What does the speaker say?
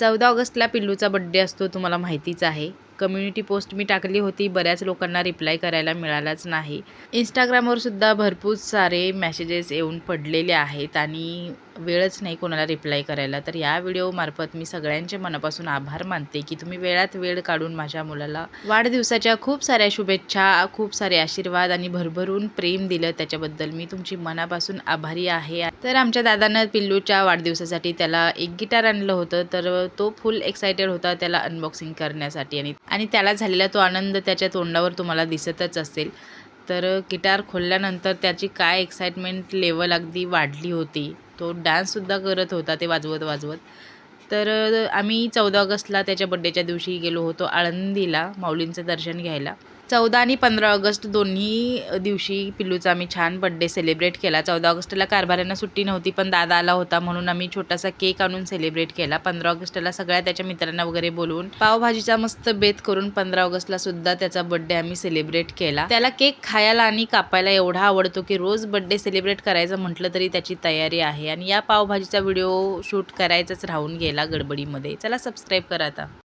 चौदा ऑगस्टला पिल्लूचा बड्डे असतो तुम्हाला माहितीच आहे. कम्युनिटी पोस्ट मी टाकली होती बऱ्याच लोकांना रिप्लाय करायला मिळालाच नाही. इंस्टाग्रामवर सुद्धा भरपूर सारे मेसेजेस येऊन पडलेले आहेत आणि वेळच नाही कोणाला रिप्लाय करायला. तर या व्हिडिओमार्फत मी सगळ्यांचे मनापासून आभार मानते की तुम्ही वेळात वेळ काढून माझ्या मुलाला वाढदिवसाच्या खूप साऱ्या शुभेच्छा खूप सारे आशीर्वाद आणि भरभरून प्रेम दिलं. त्याच्याबद्दल मी तुमची मनापासून आभारी आहे. तर आमच्या दादानं पिल्लूच्या वाढदिवसासाठी त्याला एक गिटार आणलं होतं तर तो फुल एक्सायटेड होता त्याला अनबॉक्सिंग करण्यासाठी. आणि आणि त्याला झालेला तो आनंद त्याच्या तोंडावर तुम्हाला दिसतच असेल. तर गिटार खोलल्यानंतर त्याची काय एक्साइटमेंट लेवल अगदी वाढली होती. तो डान्ससुद्धा करत होता ते वाजवत वाजवत. तर आम्ही चौदा ऑगस्टला त्याच्या बड्डेच्या दिवशी गेलो होतो आळंदीला माऊलींचं दर्शन घ्यायला. चौदा आणि पंधरा ऑगस्ट दोन्ही दिवशी पिल्लूचा आम्ही छान बड्डे सेलिब्रेट केला. चौदा ऑगस्टला कारभाऱ्यांना सुट्टी नव्हती पण दादा आला होता म्हणून आम्ही छोटासा केक आणून सेलिब्रेट केला. पंधरा ऑगस्टला सगळ्या त्याच्या मित्रांना वगैरे बोलवून पावभाजीचा मस्त बेत करून पंधरा ऑगस्टला सुद्धा त्याचा बड्डे आम्ही सेलिब्रेट केला. त्याला केक खायला आणि कापायला एवढा आवडतो की रोज बड्डे सेलिब्रेट करायचं म्हटलं तरी त्याची तयारी आहे. आणि या पावभाजीचा व्हिडिओ शूट करायचाच राहून गेला गडबडीमध्ये. चला सबस्क्राईब करा आता.